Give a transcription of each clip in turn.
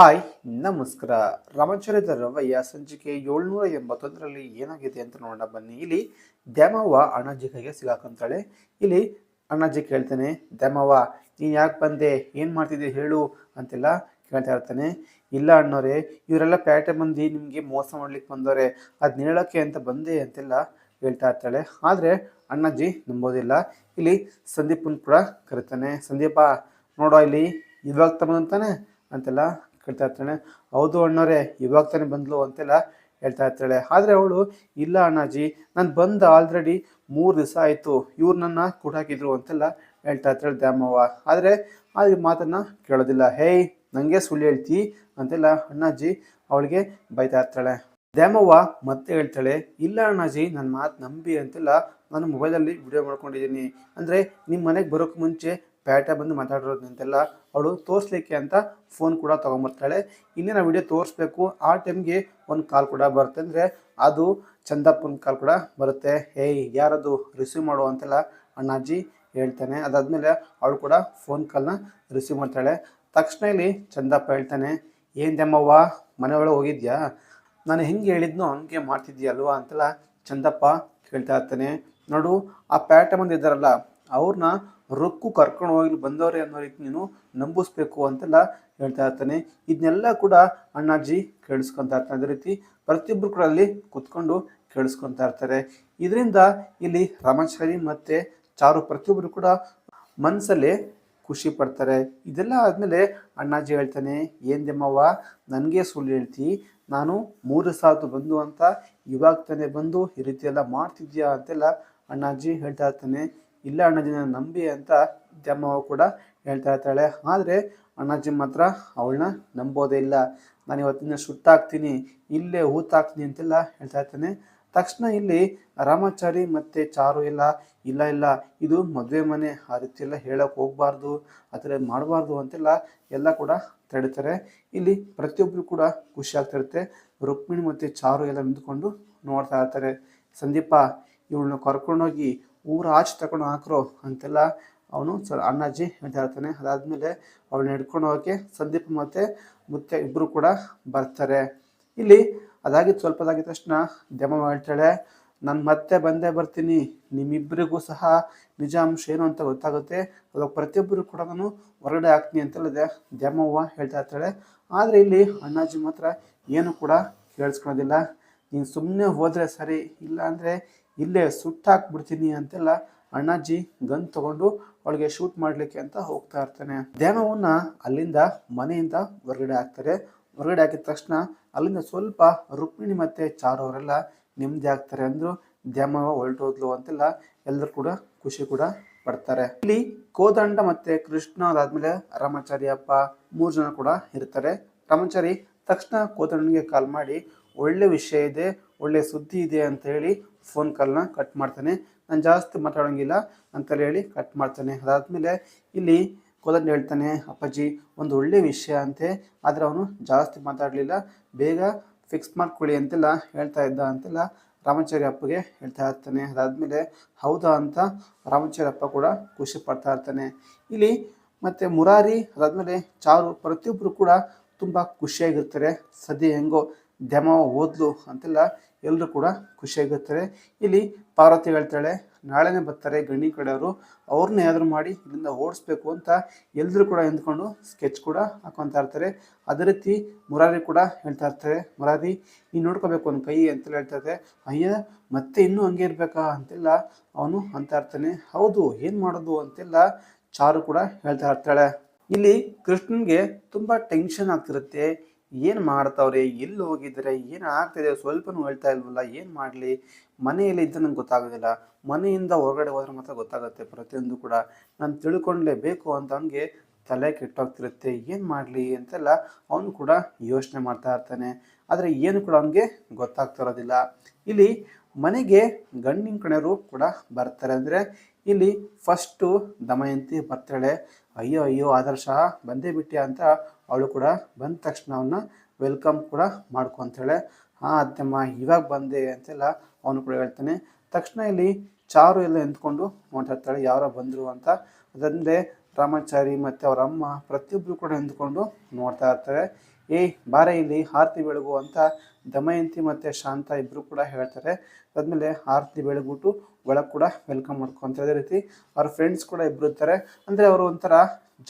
Hi, ನಮಸ್ಕಾರ. ರಾಮಾಚಾರ್ಯದ ರವಯ್ಯ ಸಂಚಿಕೆ ಏಳ್ನೂರ ಎಂಬತ್ತೊಂದರಲ್ಲಿ ಏನಾಗಿದೆ ಅಂತ ನೋಡೋಣ ಬನ್ನಿ. ಇಲ್ಲಿ ದ್ಯಾಮವ್ವ ಅಣ್ಣಾಜಿ ಕೈಗೆ ಸಿಗಾಕೊಂತಾಳೆ. ಇಲ್ಲಿ ಅಣ್ಣಾಜಿ ಕೇಳ್ತಾನೆ, ದ್ಯಾಮವ್ವ, ನೀನು ಯಾಕೆ ಬಂದೆ? ಏನು ಮಾಡ್ತಿದ್ದೆ ಹೇಳು ಅಂತೆಲ್ಲ ಕೇಳ್ತಾ ಇರ್ತಾನೆ. ಇಲ್ಲ ಅಣ್ಣೋರೆ, ಇವರೆಲ್ಲ ಪ್ಯಾಟೆ ಮಂದಿ ನಿಮಗೆ ಮೋಸ ಮಾಡ್ಲಿಕ್ಕೆ ಬಂದವರೆ ಅದು ಹೇಳೋಕ್ಕೆ ಅಂತ ಬಂದೆ ಅಂತೆಲ್ಲ ಹೇಳ್ತಾ ಇರ್ತಾಳೆ. ಆದರೆ ಅಣ್ಣಾಜಿ ನಂಬೋದಿಲ್ಲ. ಇಲ್ಲಿ ಸಂದೀಪನ್ ಕೂಡ ಕರೀತಾನೆ, ಸಂದೀಪ, ನೋಡೋ ಇಲ್ಲಿ ಇವಾಗ ತಗೊಂತಾನೆ ಅಂತೆಲ್ಲ ಕೇಳ್ತಾ ಇರ್ತಾಳೆ ಹೌದು ಅಣ್ಣವ್ರೆ ಇವಾಗ ತಾನೇ ಬಂದ್ಲು ಅಂತೆಲ್ಲ ಹೇಳ್ತಾ ಇರ್ತಾಳೆ. ಆದರೆ ಅವಳು, ಇಲ್ಲ ಅಣ್ಣಾಜಿ, ನಾನು ಬಂದ ಆಲ್ರೆಡಿ ಮೂರು ದಿವಸ ಆಯಿತು, ಇವ್ರು ನನ್ನ ಕೂಡಾಕಿದ್ರು ಅಂತೆಲ್ಲ ಹೇಳ್ತಾ ಇರ್ತಾಳೆ ದ್ಯಾಮವ್ವ. ಆದರೆ ಆ ಮಾತನ್ನು ಕೇಳೋದಿಲ್ಲ. ಹೇಯ್ ನನಗೆ ಸುಳ್ಳು ಹೇಳ್ತಿ ಅಂತೆಲ್ಲ ಅಣ್ಣಾಜಿ ಅವಳಿಗೆ ಬೈತಾ ಇರ್ತಾಳೆ. ದ್ಯಾಮವ್ವ ಮತ್ತೆ ಹೇಳ್ತಾಳೆ, ಇಲ್ಲ ಅಣ್ಣಾಜಿ ನನ್ನ ಮಾತು ನಂಬಿ ಅಂತೆಲ್ಲ ನಾನು ಮೊಬೈಲಲ್ಲಿ ವಿಡಿಯೋ ಮಾಡ್ಕೊಂಡಿದ್ದೀನಿ. ಅಂದರೆ ನಿಮ್ಮ ಮನೆಗೆ ಬರೋಕ್ಕೆ ಮುಂಚೆ ಪ್ಯಾಟ ಬಂದು ಮಾತಾಡಿರೋದು ಅಂತೆಲ್ಲ ಅವಳು ತೋರಿಸ್ಲಿಕ್ಕೆ ಅಂತ ಫೋನ್ ಕೂಡ ತೊಗೊಂಬರ್ತಾಳೆ. ಇನ್ನೇನು ವಿಡಿಯೋ ತೋರಿಸ್ಬೇಕು, ಆ ಟೈಮ್ಗೆ ಒಂದು ಕಾಲ್ ಕೂಡ ಬರುತ್ತೆ. ಅಂದರೆ ಅದು ಚಂದಪ್ಪನ ಕಾಲ್ ಕೂಡ ಬರುತ್ತೆ. ಏಯ್ ಯಾರದು ರಿಸೀವ್ ಮಾಡು ಅಂತೆಲ್ಲ ಅಣ್ಣಾಜಿ ಹೇಳ್ತಾನೆ. ಅದಾದಮೇಲೆ ಅವಳು ಕೂಡ ಫೋನ್ ಕಾಲ್ನ ರಿಸೀವ್ ಮಾಡ್ತಾಳೆ. ತಕ್ಷಣ ಇಲ್ಲಿ ಚಂದಪ್ಪ ಹೇಳ್ತಾನೆ, ಏನು ದಮ್ಮವ್ವ ಮನೆಯೊಳಗೆ ಹೋಗಿದ್ಯಾ? ನಾನು ಹೆಂಗೆ ಹೇಳಿದ್ನೋ ಹಂಗೆ ಮಾಡ್ತಿದ್ಯಲ್ವಾ? ಅಂತೆಲ್ಲ ಚಂದಪ್ಪ ಕೇಳ್ತಾ ಇರ್ತಾನೆ. ನೋಡು, ಆ ಪ್ಯಾಟ ಮಂದಿ ಇದ್ದಾರಲ್ಲ ಅವ್ರನ್ನ ರೊಕ್ಕು ಕರ್ಕೊಂಡು ಹೋಗಿ ಬಂದವ್ರೆ ಅನ್ನೋ ರೀತಿ ನೀನು ನಂಬಿಸ್ಬೇಕು ಅಂತೆಲ್ಲ ಹೇಳ್ತಾ ಇರ್ತಾನೆ. ಇದನ್ನೆಲ್ಲ ಕೂಡ ಅಣ್ಣಾಜಿ ಕೇಳಿಸ್ಕೊತಾ ಇರ್ತಾನೆ. ಅದೇ ರೀತಿ ಪ್ರತಿಯೊಬ್ಬರು ಕೂಡ ಅಲ್ಲಿ ಕುತ್ಕೊಂಡು ಕೇಳಿಸ್ಕೊತಾ ಇರ್ತಾರೆ. ಇದರಿಂದ ಇಲ್ಲಿ ರಾಮಾಚಾರಿ ಮತ್ತು ಚಾರು ಪ್ರತಿಯೊಬ್ಬರು ಕೂಡ ಮನಸ್ಸಲ್ಲೇ ಖುಷಿ ಪಡ್ತಾರೆ. ಇದೆಲ್ಲ ಆದಮೇಲೆ ಅಣ್ಣಾಜಿ ಹೇಳ್ತಾನೆ, ಏನು ದೆಮ್ಮವ್ವ, ನನಗೆ ಸುಳ್ಳು ಹೇಳ್ತಿ. ನಾನು ಮೂರು ಸಾತು ಬಂದು ಅಂತ ಇವಾಗ ತಾನೇ ಬಂದು ಈ ರೀತಿ ಎಲ್ಲ ಮಾಡ್ತಿದ್ಯಾ ಅಂತೆಲ್ಲ ಅಣ್ಣಾಜಿ ಹೇಳ್ತಾ ಇರ್ತಾನೆ. ಇಲ್ಲ ಅಣ್ಣಾಜಿ ನಾನು ನಂಬಿ ಅಂತ ಜಮ್ಮ ಕೂಡ ಹೇಳ್ತಾ ಇರ್ತಾಳೆ. ಆದರೆ ಅಣ್ಣಾಜಿ ಮಾತ್ರ ಅವಳನ್ನ ನಂಬೋದೇ ಇಲ್ಲ. ನಾನು ಇವತ್ತಿನ ಸುಟ್ಟಾಕ್ತೀನಿ ಇಲ್ಲೇ ಹೂತಾಕ್ತೀನಿ ಅಂತೆಲ್ಲ ಹೇಳ್ತಾ ಇರ್ತಾನೆ. ತಕ್ಷಣ ಇಲ್ಲಿ ರಾಮಾಚಾರಿ ಮತ್ತು ಚಾರು ಇಲ್ಲ ಇಲ್ಲ ಇಲ್ಲ, ಇದು ಮದುವೆ ಮನೆ, ಆ ರೀತಿ ಹೇಳೋಕೆ ಹೋಗಬಾರ್ದು, ಆ ಥರ ಮಾಡಬಾರ್ದು ಅಂತೆಲ್ಲ ಎಲ್ಲ ಕೂಡ ತಡೀತಾರೆ. ಇಲ್ಲಿ ಪ್ರತಿಯೊಬ್ಬರು ಕೂಡ ಖುಷಿ ಆಗ್ತಿರುತ್ತೆ ರುಕ್ಮಿಣಿ ಮತ್ತು ಚಾರು ಎಲ್ಲ ನಿಂತ್ಕೊಂಡು ನೋಡ್ತಾ ಇರ್ತಾರೆ. ಸಂದೀಪ, ಇವಳನ್ನ ಕರ್ಕೊಂಡೋಗಿ ಊರ ಆಚೆ ತಗೊಂಡು ಹಾಕ್ರೋ ಅಂತೆಲ್ಲ ಅವನು ಸ ಅಣ್ಣಾಜಿ ಹೇಳ್ತಾ ಇರ್ತಾನೆ. ಅದಾದಮೇಲೆ ಅವಳನ್ನ ಹಿಡ್ಕೊಂಡು ಹೋಗೋಕ್ಕೆ ಸಂದೀಪ್ ಮತ್ತು ಮುತ್ತೆ ಇಬ್ಬರು ಕೂಡ ಬರ್ತಾರೆ. ಇಲ್ಲಿ ಅದಾಗಿದ್ದು ಸ್ವಲ್ಪದಾಗಿದ್ದ ತಕ್ಷಣ ದೆಮ್ಮ ಹೇಳ್ತಾಳೆ, ನಾನು ಮತ್ತೆ ಬಂದೇ ಬರ್ತೀನಿ. ನಿಮ್ಮಿಬ್ಬರಿಗೂ ಸಹ ನಿಜಾಂಶ ಏನು ಅಂತ ಗೊತ್ತಾಗುತ್ತೆ. ಅವಾಗ ಪ್ರತಿಯೊಬ್ಬರು ಕೂಡ ನಾನು ಹೊರಗಡೆ ಹಾಕ್ತೀನಿ ಅಂತೇಳಿದೆ. ದ್ಯಾಮವ್ವ ಹೇಳ್ತಾ ಇರ್ತಾಳೆ, ಆದರೆ ಇಲ್ಲಿ ಅಣ್ಣಾಜಿ ಮಾತ್ರ ಏನು ಕೂಡ ಕೇಳಿಸ್ಕೊಳೋದಿಲ್ಲ. ನೀನು ಸುಮ್ಮನೆ ಹೋದರೆ ಸರಿ, ಇಲ್ಲ ಅಂದರೆ ಇಲ್ಲೇ ಸುಟ್ಟಾಕ್ಬಿಡ್ತೀನಿ ಅಂತೆಲ್ಲ ಅಣ್ಣಾಜಿ ಗನ್ ತಗೊಂಡು ಅವಳಿಗೆ ಶೂಟ್ ಮಾಡಲಿಕ್ಕೆ ಅಂತ ಹೋಗ್ತಾ ಇರ್ತಾನೆ. ಧ್ಯಾನವನ್ನ ಅಲ್ಲಿಂದ ಮನೆಯಿಂದ ಹೊರಗಡೆ ಹಾಕ್ತಾರೆ. ಹೊರಗಡೆ ಹಾಕಿದ ತಕ್ಷಣ ಅಲ್ಲಿಂದ ಸ್ವಲ್ಪ ರುಕ್ಮಿಣಿ ಮತ್ತೆ ಚಾರು ಅವರೆಲ್ಲ ನೆಮ್ಮದಿ ಆಗ್ತಾರೆ ಅಂದರು ದ್ಯಾಮವ್ವ ಹೊರಟೋದ್ಲು ಅಂತೆಲ್ಲ ಎಲ್ಲರೂ ಕೂಡ ಖುಷಿ ಕೂಡ ಪಡ್ತಾರೆ. ಇಲ್ಲಿ ಕೋದಂಡ ಮತ್ತೆ ಕೃಷ್ಣ ಅದಾದ್ಮೇಲೆ ರಾಮಾಚಾರಿ ಅಪ್ಪ ಮೂರು ಜನ ಕೂಡ ಇರ್ತಾರೆ. ರಾಮಾಚಾರಿ ತಕ್ಷಣ ಕೋದಂಡನಿಗೆ ಕಾಲ್ ಮಾಡಿ, ಒಳ್ಳೆ ವಿಷಯ ಇದೆ, ಒಳ್ಳೆ ಸುದ್ದಿ ಇದೆ ಅಂತ ಹೇಳಿ ಫೋನ್ ಕಾಲ್ನ ಕಟ್ ಮಾಡ್ತಾನೆ. ನಾನು ಜಾಸ್ತಿ ಮಾತಾಡೋಂಗಿಲ್ಲ, ಅಂತೇಳಿ ಹೇಳಿ ಕಟ್ ಮಾಡ್ತಾನೆ. ಅದಾದಮೇಲೆ ಇಲ್ಲಿ ಕೋದಂಡ ಹೇಳ್ತಾನೆ, ಅಪ್ಪಾಜಿ ಒಂದು ಒಳ್ಳೆ ವಿಷಯ ಅಂತೆ, ಆದರೆ ಅವನು ಜಾಸ್ತಿ ಮಾತಾಡಲಿಲ್ಲ. ಬೇಗ ಫಿಕ್ಸ್ ಮಾಡ್ಕೊಳ್ಳಿ ಅಂತೆಲ್ಲ ಹೇಳ್ತಾ ಇದ್ದ ಅಂತೆಲ್ಲ ರಾಮಾಚಾರ್ಯ ಅಪ್ಪಗೆ ಹೇಳ್ತಾ ಇರ್ತಾನೆ. ಅದಾದಮೇಲೆ ಹೌದಾ ಅಂತ ರಾಮಾಚಾರ್ಯ ಅಪ್ಪ ಕೂಡ ಖುಷಿ ಪಡ್ತಾ ಇರ್ತಾನೆ. ಇಲ್ಲಿ ಮತ್ತು ಮುರಾರಿ, ಅದಾದಮೇಲೆ ಚಾರು ಪ್ರತಿಯೊಬ್ಬರು ಕೂಡ ತುಂಬ ಖುಷಿಯಾಗಿರ್ತಾರೆ. ಸದ್ಯ ಹೆಂಗೋ ದ್ಯಮ ಓದ್ಲು ಅಂತೆಲ್ಲ ಎಲ್ಲರೂ ಕೂಡ ಖುಷಿಯಾಗಿರ್ತಾರೆ ಇಲ್ಲಿ ಪಾರ್ವತಿ ಹೇಳ್ತಾಳೆ, ನಾಳೆನೇ ಬರ್ತಾರೆ ಗಣಿ ಕಡೆಯವರು. ಅವ್ರನ್ನ ಏನಾದರೂ ಮಾಡಿ ಇಲ್ಲಿಂದ ಓಡಿಸ್ಬೇಕು ಅಂತ ಎಲ್ಲರೂ ಕೂಡ ಎಂದ್ಕೊಂಡು ಸ್ಕೆಚ್ ಕೂಡ ಹಾಕೊತಾ ಇರ್ತಾರೆ. ಅದೇ ರೀತಿ ಮುರಾರಿ ಕೂಡ ಹೇಳ್ತಾ ಇರ್ತಾರೆ, ಮುರಾರಿ, ನೀನು ನೋಡ್ಕೋಬೇಕು ಒಂದು ಕೈ ಅಂತೆಲ್ಲ ಹೇಳ್ತಾ ಇರ್ತಾರೆ. ಅಯ್ಯ, ಮತ್ತೆ ಇನ್ನೂ ಹಂಗೆ ಇರಬೇಕಾ? ಅಂತೆಲ್ಲ ಅವನು ಅಂತ ಇರ್ತಾನೆ. ಹೌದು, ಏನು ಮಾಡೋದು? ಅಂತೆಲ್ಲ ಚಾರು ಕೂಡ ಹೇಳ್ತಾ ಇರ್ತಾಳೆ. ಇಲ್ಲಿ ಕೃಷ್ಣನ್ಗೆ ತುಂಬ ಟೆನ್ಷನ್ ಆಗ್ತಿರುತ್ತೆ. ಏನು ಮಾಡ್ತಾವ್ರೆ, ಎಲ್ಲಿ ಹೋಗಿದ್ರೆ ಏನು ಆಗ್ತಿದೆ, ಸ್ವಲ್ಪನೂ ಹೇಳ್ತಾ ಇಲ್ವಲ್ಲ, ಏನು ಮಾಡಲಿ? ಮನೆಯಲ್ಲಿ ಇದ್ದ ನಂಗೆ ಗೊತ್ತಾಗೋದಿಲ್ಲ. ಮನೆಯಿಂದ ಹೊರಗಡೆ ಹೋದ್ರೆ ಮಾತ್ರ ಗೊತ್ತಾಗುತ್ತೆ, ಪ್ರತಿಯೊಂದು ಕೂಡ. ನಾನು ತಿಳ್ಕೊಳ್ಳೇಬೇಕು ಅಂತ ಅವನಿಗೆ ತಲೆ ಕೆಟ್ಟೋಗ್ತಿರುತ್ತೆ. ಏನು ಮಾಡಲಿ ಅಂತೆಲ್ಲ ಅವನು ಕೂಡ ಯೋಚನೆ ಮಾಡ್ತಾ ಇರ್ತಾನೆ. ಆದರೆ ಏನು ಕೂಡ ಅವನಿಗೆ ಗೊತ್ತಾಗ್ತಿರೋದಿಲ್ಲ ಇಲ್ಲಿ ಮನೆಗೆ ಗಂಡಿನ ರೂಪ ಕೂಡ ಬರ್ತಾರೆ. ಅಂದರೆ ಇಲ್ಲಿ ಫಸ್ಟು ದಮಯಂತಿ ಬರ್ತಾಳೆ ಅಯ್ಯೋ ಅಯ್ಯೋ, ಆದರ್ಶ, ಬಂದೇ ಬಿಟ್ಟೆ ಅಂತ ಅವಳು ಕೂಡ ಬಂದ ತಕ್ಷಣ ಅವನ್ನ ವೆಲ್ಕಮ್ ಕೂಡ ಮಾಡ್ಕೊತಾಳೆ ಹಾಂ, ಅತ್ತಮ್ಮ, ಇವಾಗ ಬಂದೆ ಅಂತೆಲ್ಲ ಅವನು ಕೂಡ ಹೇಳ್ತಾನೆ. ತಕ್ಷಣ ಇಲ್ಲಿ ಚಾರು ಎಲ್ಲ ನಿಂತ್ಕೊಂಡು ನೋಡ್ತಾ ಇರ್ತಾಳೆ ಯಾರೋ ಬಂದರು ಅಂತ. ಅದಂದರೆ ರಾಮಾಚಾರಿ ಮತ್ತು ಅವರ ಅಮ್ಮ ಪ್ರತಿಯೊಬ್ಬರು ಕೂಡ ನಿಂತ್ಕೊಂಡು ನೋಡ್ತಾ ಇರ್ತಾರೆ. ಏಯ್, ಬಾರೆ ಇಲ್ಲಿ, ಆರತಿ ಬೆಳಗು ಅಂತ ದಮಯಂತಿ ಮತ್ತು ಶಾಂತ ಇಬ್ಬರು ಕೂಡ ಹೇಳ್ತಾರೆ. ಅದಾದಮೇಲೆ ಆರತಿ ಬೆಳಗ್ಬಿಟ್ಟು ಒಳಗೆ ಕೂಡ ವೆಲ್ಕಮ್ ಮಾಡ್ಕೊಂತ ಅದೇ ರೀತಿ ಅವ್ರ ಫ್ರೆಂಡ್ಸ್ ಕೂಡ ಇಬ್ಬರು ಇರ್ತಾರೆ. ಅಂದರೆ ಅವರು ಒಂಥರ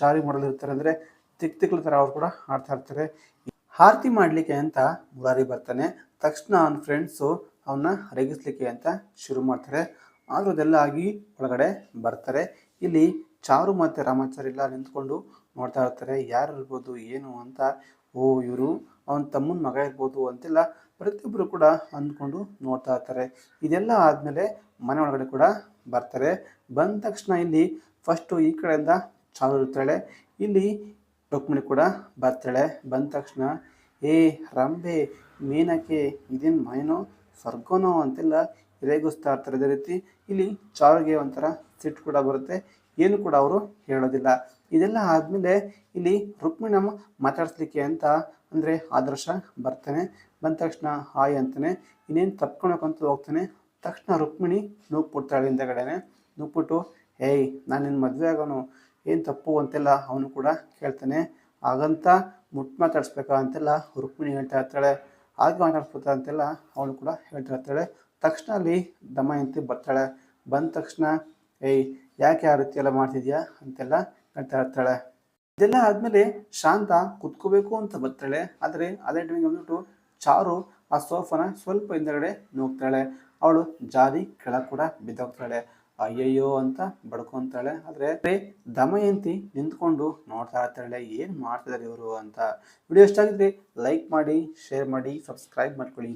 ಜಾರಿ ಮಾಡಲು ಇರ್ತಾರೆ. ಅಂದರೆ ತಿಕ್ ತಿಕ್ಲ ಥರ ಅವ್ರು ಕೂಡ ಆಡ್ತಾ ಇರ್ತಾರೆ. ಆರತಿ ಮಾಡಲಿಕ್ಕೆ ಅಂತ ಮುರಾರಿ ಬರ್ತಾನೆ. ತಕ್ಷಣ ಅವನ ಫ್ರೆಂಡ್ಸು ಅವನ್ನ ರೇಗಿಸ್ಲಿಕ್ಕೆ ಅಂತ ಶುರು ಮಾಡ್ತಾರೆ. ಆದರೂ ಅದೆಲ್ಲ ಆಗಿ ಒಳಗಡೆ ಬರ್ತಾರೆ. ಇಲ್ಲಿ ಚಾರು ಮತ್ತು ರಾಮಾಚಾರ್ಯ ಎಲ್ಲ ನಿಂತ್ಕೊಂಡು ನೋಡ್ತಾ ಇರ್ತಾರೆ. ಯಾರು ಇರ್ಬೋದು, ಏನು ಅಂತ. ಓ, ಇವರು ಅವನ ತಮ್ಮನ ಮಗ ಇರ್ಬೋದು ಅಂತೆಲ್ಲ ಪ್ರತಿಯೊಬ್ಬರು ಕೂಡ ಅಂದ್ಕೊಂಡು ನೋಡ್ತಾ ಇರ್ತಾರೆ. ಇದೆಲ್ಲ ಆದಮೇಲೆ ಮನೆ ಒಳಗಡೆ ಕೂಡ ಬರ್ತಾರೆ. ಬಂದ ತಕ್ಷಣ ಇಲ್ಲಿ ಫಸ್ಟು ಈ ಕಡೆಯಿಂದ ಚಾಲು ಇರ್ತಾಳೆ. ಇಲ್ಲಿ ರುಕ್ಮಿಣಿ ಕೂಡ ಬರ್ತಾಳೆ. ಬಂದ ತಕ್ಷಣ, ಏ ರಂಬೆ ಮೇನಕ್ಕೆ ಇದೇನು ಮೈನೋ ಸ್ವರ್ಗನೋ ಅಂತೆಲ್ಲ ರೇಗಿಸ್ತಾ ಇರ್ತಾರೆ ಅದೇ ರೀತಿ. ಇಲ್ಲಿ ಚಾರುಗೆ ಒಂಥರ ಸಿಟ್ಟು ಕೂಡ ಬರುತ್ತೆ. ಏನು ಕೂಡ ಅವರು ಹೇಳೋದಿಲ್ಲ. ಇದೆಲ್ಲ ಆದಮೇಲೆ ಇಲ್ಲಿ ರುಕ್ಮಿಣಮ್ಮ ಮಾತಾಡ್ಸ್ಲಿಕ್ಕೆ ಅಂತ ಅಂದರೆ ಆದರ್ಶ ಬರ್ತಾನೆ. ಬಂದ ತಕ್ಷಣ ಹಾಯ್ ಅಂತಾನೆ. ಇನ್ನೇನು ತಪ್ಕೊಳಕ್ಕಂತ ಹೋಗ್ತಾನೆ. ತಕ್ಷಣ ರುಕ್ಮಿಣಿ ನೂಗ್ಬಿಡ್ತಾಳೆ ಹಿಂದೆಗಡೆನೆ. ನೂಗ್ಬಿಟ್ಟು ಏಯ್ ನಾನು ನಿನ್ನ ಮದುವೆ ಆಗೋನು. ಏನು ತಪ್ಪು? ಅಂತೆಲ್ಲ ಅವನು ಕೂಡ ಕೇಳ್ತಾನೆ. ಹಾಗಂತ ಮುಟ್ಟು ಮಾತಾಡಿಸ್ಬೇಕಾ ಅಂತೆಲ್ಲ ರುಕ್ಮಿಣಿ ಹೇಳ್ತಾ ಇರ್ತಾಳೆ. ಹಾಗೆ ಮಾತಾಡ್ಸ್ಬೋದಾ ಅಂತೆಲ್ಲ ಅವಳು ಕೂಡ ಹೇಳ್ತಾ ಇರ್ತಾಳೆ. ತಕ್ಷಣ ಅಲ್ಲಿ ದಮಯಂತಿ ಬರ್ತಾಳೆ. ಬಂದ ತಕ್ಷಣ, ಏಯ್, ಯಾಕೆ ಆ ರೀತಿ ಎಲ್ಲ ಮಾಡ್ತಿದ್ಯಾ? ಅಂತೆಲ್ಲ ಹೇಳ್ತಾ ಹೇಳ್ತಾಳೆ. ಇದೆಲ್ಲ ಆದಮೇಲೆ ಶಾಂತ ಕುತ್ಕೋಬೇಕು ಅಂತ ಬರ್ತಾಳೆ. ಆದರೆ ಅದೇ ಟೈಮಿಗೆ ಬಂದ್ಬಿಟ್ಟು ಚಾರು ಆ ಸೋಫಾನ ಸ್ವಲ್ಪ ಹಿಂದಗಡೆ ನೂಗ್ತಾಳೆ ಅವಳು ಜಾರಿ ಕೆಳಗೆ ಕೂಡ ಬಿದ್ದೋಗ್ತಾಳೆ. ಅಯ್ಯಯ್ಯೋ ಅಂತ ಬಡ್ಕೊಂತಾಳೆ. ಆದರೆ ದಮಯಂತಿ ನಿಂತ್ಕೊಂಡು ನೋಡ್ತಾ ಇರ್ತಾಳೆ. ಏನು ಮಾಡ್ತಿದ್ದಾರೆ ಇವರು ಅಂತ. ವಿಡಿಯೋ ಇಷ್ಟ ಆಗಿದ್ರೆ ಲೈಕ್ ಮಾಡಿ ಶೇರ್ ಮಾಡಿ ಸಬ್ಸ್ಕ್ರೈಬ್ ಮಾಡ್ಕೊಳ್ಳಿ.